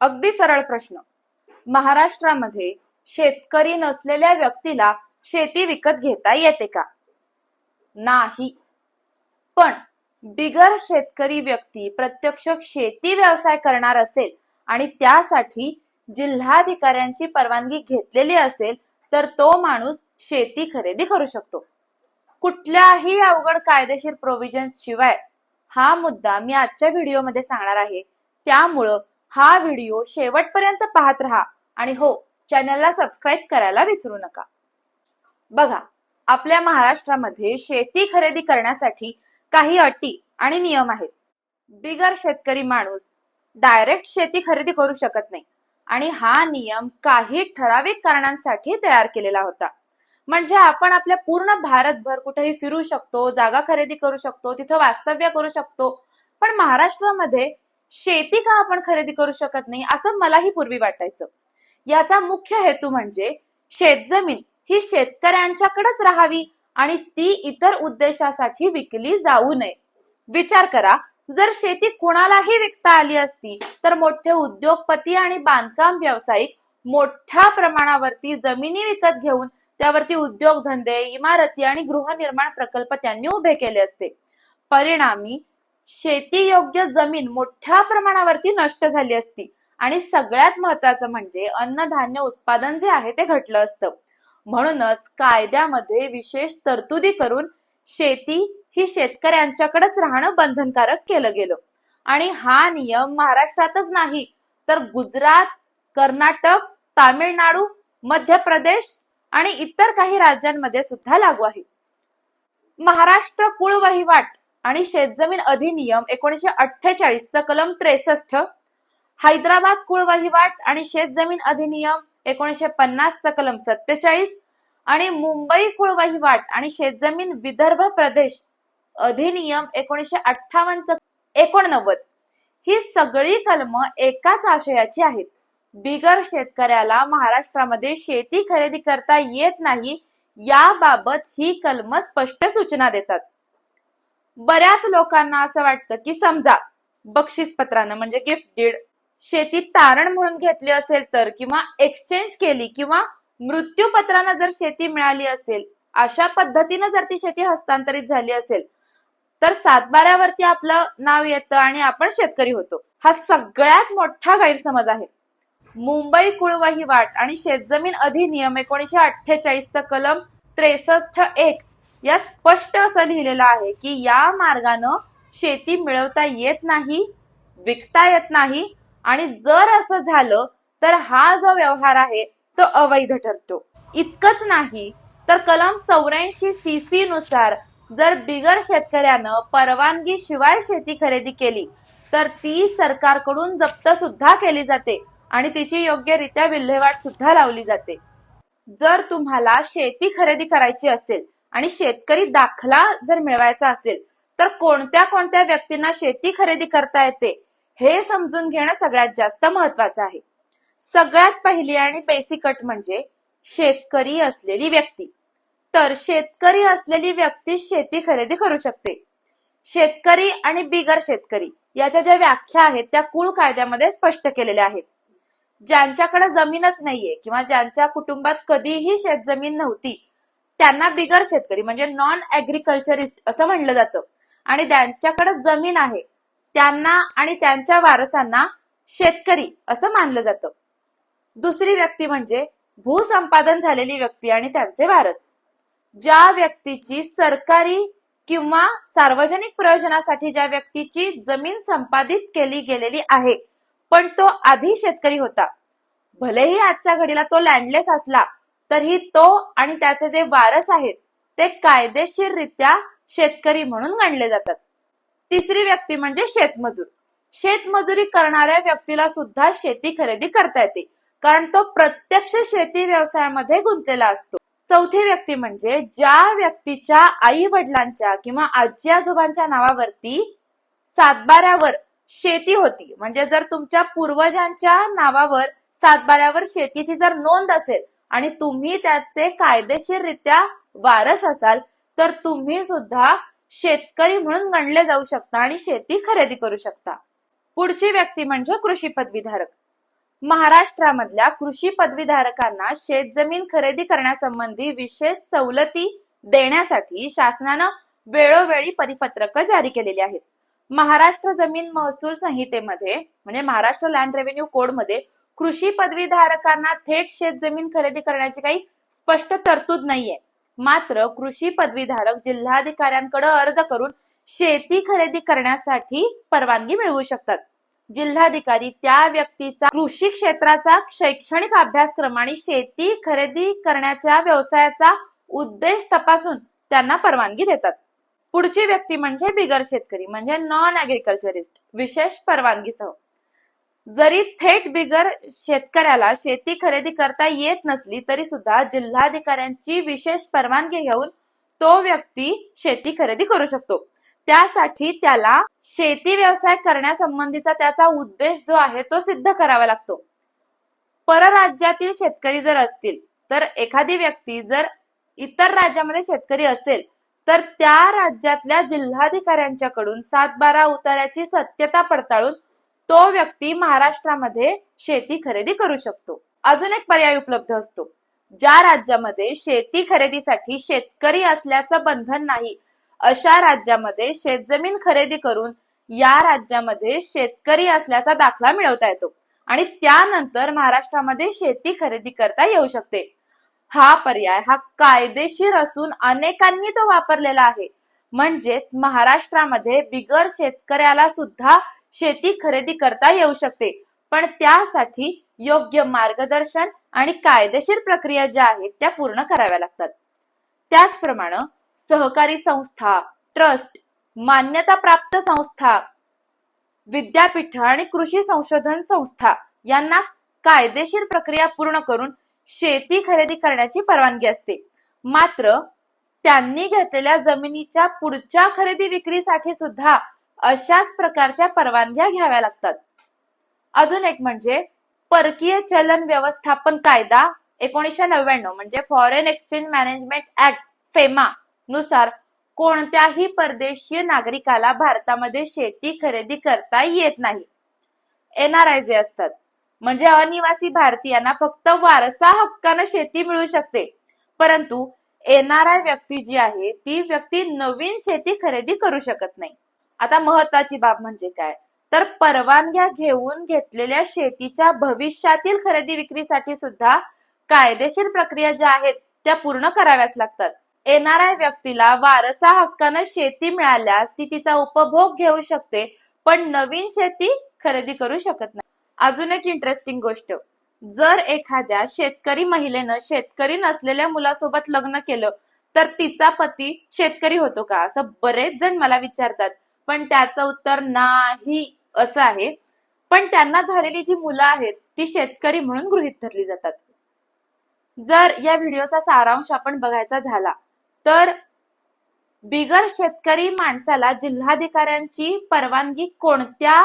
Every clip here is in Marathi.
अगदी सरळ प्रश्न. महाराष्ट्रामध्ये शेतकरी नसलेल्या व्यक्तीला शेती विकत घेता येते का? नाही. पण बिगर शेतकरी व्यक्ती प्रत्यक्ष शेती व्यवसाय करणार असेल आणि त्यासाठी जिल्हाधिकाऱ्यांची परवानगी घेतलेली असेल तर तो माणूस शेती खरेदी करू शकतो. कुठल्याही अवघड कायदेशीर प्रोव्हिजन्स शिवाय हा मुद्दा मी आजच्या व्हिडिओमध्ये सांगणार आहे. त्यामुळं हा व्हिडिओ शेवटपर्यंत पाहत राहा आणि हो चॅनलला सबस्क्राईब करायला विसरू नका. बघा आपल्या महाराष्ट्रामध्ये शेती खरेदी करण्यासाठी काही अटी आणि नियम आहेत. बिगर शेतकरी माणूस डायरेक्ट शेती खरेदी करू शकत नाही आणि हा नियम काही ठराविक कारणांसाठी तयार केलेला होता. म्हणजे आपण आपल्या पूर्ण भारतभर कुठेही फिरू शकतो जागा खरेदी करू शकतो तिथं वास्तव्य करू शकतो. पण महाराष्ट्रामध्ये शेती का आपण खरेदी करू शकत नाही असं मलाही पूर्वी वाटायचं. याचा मुख्य हेतू म्हणजे शेतजमीन ही शेतकऱ्यांच्याकडेच राहावी आणि ती इतर उद्देशासाठी विकली जाऊ नये. विचार करा जर शेती कोणालाही विकता आली असती तर मोठे उद्योगपती आणि बांधकाम व्यावसायिक मोठ्या प्रमाणावरती जमिनी विकत घेऊन त्यावरती उद्योगधंदे इमारती आणि गृहनिर्माण प्रकल्प त्यांनी उभे केले असते. परिणामी शेती योग्य जमीन मोठ्या प्रमाणावरती नष्ट झाली असती. आणि सगळ्यात महत्वाचं म्हणजे अन्नधान्य उत्पादन जे आहे ते घटलं असतं. म्हणूनच कायद्यामध्ये विशेष तरतुदी करून शेती ही शेतकऱ्यांच्याकडेच राहणं बंधनकारक केलं गेलं. आणि हा नियम महाराष्ट्रातच नाही तर गुजरात कर्नाटक तामिळनाडू मध्य प्रदेश आणि इतर काही राज्यांमध्ये सुद्धा लागू आहे. महाराष्ट्र कुळ वहिवाट आणि शेतजमीन अधिनियम एकोणीशे अठ्ठेचाळीसचा कलम त्रेसष्ट हैदराबाद कुळ वहिवाट आणि शेतजमीन अधिनियम एकोणीशे पन्नासचा कलम सत्तेचाळीस आणि मुंबई कुळ वहिवाट आणि शेतजमीन विदर्भ प्रदेश अधिनियम एकोणीशे अठ्ठावन्न एकोणनव्वद ही सगळी कलम एकाच आशयाची आहेत. बिगर शेतकऱ्याला महाराष्ट्रामध्ये शेती खरेदी करता येत नाही याबाबत ही कलम स्पष्ट सूचना देतात. बऱ्याच लोकांना असं वाटतं की समजा बक्षीस पत्रानं म्हणजे गिफ्ट डीड शेती तारण म्हणून घेतली असेल तर किंवा एक्सचेंज केली किंवा मृत्यूपत्रानं जर शेती मिळाली असेल अशा पद्धतीनं जर ती शेती हस्तांतरित झाली असेल तर सातबाऱ्यावरती आपलं नाव येतं आणि आपण शेतकरी होतो. हा सगळ्यात मोठा गैरसमज आहे. मुंबई कुळवहिवाट आणि शेतजमीन अधिनियम एकोणीशे अठ्ठेचाळीसचं कलम त्रेसष्ट एक यात स्पष्ट असं लिहिलेलं आहे की या मार्गानं शेती मिळवता येत नाही विकता येत नाही आणि जर असं झालं तर हा जो व्यवहार आहे तो अवैध ठरतो. इतकंच नाही तर कलम चौऱ्याऐंशी सी सी नुसार जर बिगर शेतकऱ्यानं परवानगी शिवाय शेती खरेदी केली तर ती सरकारकडून जप्त सुद्धा केली जाते आणि तिची योग्यरित्या विल्हेवाट सुद्धा लावली जाते. जर तुम्हाला शेती खरेदी करायची असेल आणि शेतकरी दाखला जर मिळवायचा असेल तर कोणत्या कोणत्या व्यक्तींना शेती खरेदी करता येते हे समजून घेणं सगळ्यात जास्त महत्वाचं आहे. सगळ्यात पहिली आणि बेसिक अट म्हणजे शेतकरी असलेली व्यक्ती. तर शेतकरी असलेली व्यक्ती शेती खरेदी करू शकते. शेतकरी आणि बिगर शेतकरी याच्या ज्या व्याख्या आहेत त्या कुळ कायद्यामध्ये स्पष्ट केलेल्या आहेत. ज्यांच्याकडे जमीनच नाहीये किंवा ज्यांच्या कुटुंबात कधीही शेतजमीन नव्हती त्यांना बिगर शेतकरी म्हणजे नॉन ऍग्रिकल्चरिस्ट असं म्हणलं जातं. आणि त्यांच्याकडे जमीन आहे. त्यांना आणि त्यांच्या वारसांना शेतकरी असं मानलं जातं. दुसरी व्यक्ती म्हणजे भूसंपादन झालेली व्यक्ती आणि त्यांचे वारस. ज्या व्यक्तीची सरकारी किंवा सार्वजनिक प्रयोजनासाठी ज्या व्यक्तीची जमीन संपादित केली गेलेली आहे पण तो आधी शेतकरी होता. भलेही आजच्या घडीला तो लँडलेस असला तरीही तो आणि त्याचे जे वारस आहेत ते कायदेशीररित्या शेतकरी म्हणून गणले जातात. तिसरी व्यक्ती म्हणजे शेतमजूर. शेतमजुरी करणाऱ्या व्यक्तीला सुद्धा शेती खरेदी करता येते कारण तो प्रत्यक्ष शेती व्यवसायामध्ये गुंतलेला असतो. चौथी व्यक्ती म्हणजे ज्या व्यक्तीच्या आई वडिलांच्या किंवा आजी आजोबांच्या नावावरती सातबाऱ्यावर शेती होती म्हणजे जर तुमच्या पूर्वजांच्या नावावर सातबाऱ्यावर शेतीची जर नोंद असेल आणि तुम्ही त्याचे कायदेशीररित्या वारस असाल तर तुम्ही सुद्धा शेतकरी म्हणून गणले जाऊ शकता आणि शेती खरेदी करू शकता. पुढची व्यक्ती म्हणजे कृषी पदवीधारक. महाराष्ट्रामधल्या कृषी पदवीधारकांना शेतजमीन खरेदी करण्यासंबंधी विशेष सवलती देण्यासाठी शासनानं वेळोवेळी परिपत्रक जारी केलेली आहेत. महाराष्ट्र जमीन महसूल संहितेमध्ये म्हणजे महाराष्ट्र लँड रेव्हेन्यू कोडमध्ये कृषी पदवीधारकांना थेट शेतजमीन खरेदी करण्याची काही स्पष्ट तरतूद नाहीये. मात्र कृषी पदवीधारक जिल्हाधिकाऱ्यांकडे अर्ज करून शेती खरेदी करण्यासाठी परवानगी मिळवू शकतात. जिल्हाधिकारी त्या व्यक्तीचा कृषी क्षेत्राचा शैक्षणिक अभ्यासक्रम आणि शेती खरेदी करण्याच्या व्यवसायाचा उद्देश तपासून त्यांना परवानगी देतात. पुढची व्यक्ती म्हणजे बिगर शेतकरी म्हणजे नॉन अग्रिकल्चरिस्ट विशेष परवानगीसह. जरी थेट बिगर शेतकऱ्याला शेती खरेदी करता येत नसली तरी सुद्धा जिल्हाधिकाऱ्यांची विशेष परवानगी घेऊन तो व्यक्ती शेती खरेदी करू शकतो. त्यासाठी त्याला शेती व्यवसाय करण्यासंबंधीचा त्याचा उद्देश जो आहे तो सिद्ध करावा लागतो. परराज्यातील शेतकरी जर असतील तर एखादी व्यक्ती जर इतर राज्यामध्ये शेतकरी असेल तर त्या राज्यातल्या जिल्हाधिकाऱ्यांच्याकडून सात बारा उतार्याची सत्यता पडताळून तो व्यक्ती महाराष्ट्रामध्ये शेती खरेदी करू शकतो. अजून एक पर्याय उपलब्ध असतो. ज्या राज्यामध्ये शेती खरेदीसाठी शेतकरी असल्याचं बंधन नाही अशा राज्यामध्ये शेतजमीन खरेदी करून या राज्यामध्ये शेतकरी असल्याचा दाखला मिळवता येतो आणि त्यानंतर महाराष्ट्रामध्ये शेती खरेदी करता येऊ शकते. हा पर्याय हा कायदेशीर असून अनेकांनी तो वापरलेला आहे. म्हणजेच महाराष्ट्रामध्ये बिगर शेतकऱ्याला सुद्धा शेती खरेदी करता येऊ शकते. पण त्यासाठी योग्य मार्गदर्शन आणि कायदेशीर प्रक्रिया ज्या आहेत त्या पूर्ण कराव्या लागतात. त्याचप्रमाणे सहकारी संस्था ट्रस्ट मान्यता प्राप्त संस्था विद्यापीठ आणि कृषी संशोधन संस्था यांना कायदेशीर प्रक्रिया पूर्ण करून शेती खरेदी करण्याची परवानगी असते. मात्र त्यांनी घेतलेल्या जमिनीच्या पुढच्या खरेदी विक्रीसाठी सुद्धा अशाच प्रकारच्या परवानग्या घ्याव्या लागतात. अजून एक म्हणजे परकीय चलन व्यवस्थापन कायदा एकोणीसशे नव्याण्णव म्हणजे foreign exchange management act FEMA नुसार कोणत्याही परदेशीय नागरिकाला भारतामध्ये शेती खरेदी करता येत नाही. एनआरआय जे असतात. म्हणजे अनिवासी भारतीयांना फक्त वारसा हक्कानं शेती मिळू शकते. परंतु एनआरआय व्यक्ती जी आहे ती व्यक्ती नवीन शेती खरेदी करू शकत नाही. आता महत्वाची बाब म्हणजे काय? तर परवानग्या घेऊन घेतलेल्या शेतीच्या भविष्यातील खरेदी विक्रीसाठी सुद्धा कायदेशीर प्रक्रिया ज्या आहेत त्या पूर्ण कराव्याच लागतात. येणाऱ्या व्यक्तीला वारसा हक्कानं शेती मिळाल्यास ती तिचा उपभोग घेऊ शकते पण नवीन शेती खरेदी करू शकत नाही. अजून एक इंटरेस्टिंग गोष्ट. जर एखाद्या शेतकरी महिलेनं शेतकरी नसलेल्या मुलासोबत लग्न केलं तर तिचा पती शेतकरी होतो का? असं बरेच जण मला विचारतात. पण त्याचं उत्तर नाही असं आहे. पण त्यांना झालेली जी मुलं आहेत ती शेतकरी म्हणून गृहित धरली जातात. जर या व्हिडिओचा सारांश आपण बघायचा झाला तर बिगर शेतकरी माणसाला जिल्हाधिकाऱ्यांची परवानगी कोणत्या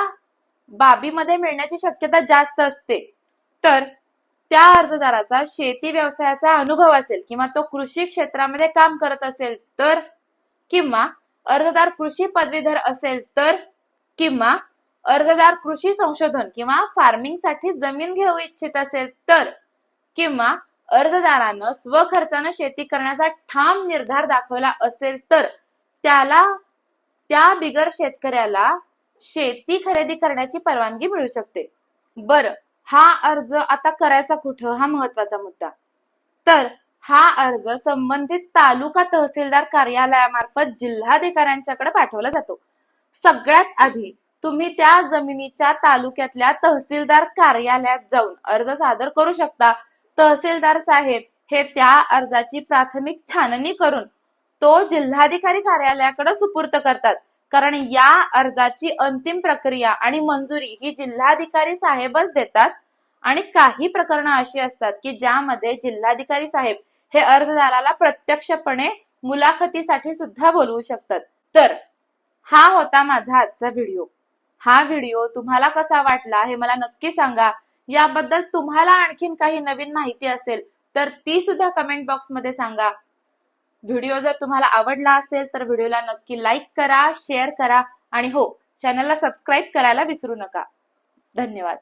बाबीमध्ये मिळण्याची शक्यता जास्त असते? तर त्या अर्जदाराचा शेती व्यवसायाचा अनुभव असेल किंवा तो कृषी क्षेत्रामध्ये काम करत असेल तर किंवा अर्जदार कृषी पदवीधर असेल तर किंवा अर्जदार कृषी संशोधन किंवा फार्मिंगसाठी जमीन घेऊ इच्छित असेल तर किंवा अर्जदारानं स्वखर्चानं शेती करण्याचा ठाम निर्धार दाखवला असेल तर त्याला त्या बिगर शेतकऱ्याला शेती खरेदी करण्याची परवानगी मिळू शकते. बर हा अर्ज आता करायचा कुठं? हा महत्त्वाचा मुद्दा. तर हा अर्ज संबंधित तालुका तहसीलदार कार्यालयामार्फत जिल्हाधिकाऱ्यांच्याकडे पाठवला जातो. सगळ्यात आधी तुम्ही त्या जमिनीच्या तालुक्यातल्या तहसीलदार कार्यालयात जाऊन अर्ज सादर करू शकता. तहसीलदार साहेब हे त्या अर्जाची प्राथमिक छाननी करून तो जिल्हाधिकारी कार्यालयाकडे सुपूर्त करतात. कारण या अर्जाची अंतिम प्रक्रिया आणि मंजुरी ही जिल्हाधिकारी साहेबच देतात. आणि काही प्रकरणं अशी असतात की ज्यामध्ये जिल्हाधिकारी साहेब हे अर्जदाराला प्रत्यक्षपणे मुलाखतीसाठी सुद्धा बोलवू शकतात. तर हा होता माझा आजचा व्हिडिओ. हा व्हिडिओ तुम्हाला कसा वाटला हे मला नक्की सांगा. याबद्दल तुम्हाला आणखीन काही नवीन माहिती असेल तर ती सुद्धा कमेंट बॉक्समध्ये सांगा. व्हिडिओ जर तुम्हाला आवडला असेल तर व्हिडिओला नक्की लाईक करा शेअर करा आणि हो चॅनलला सबस्क्राईब करायला विसरू नका. धन्यवाद.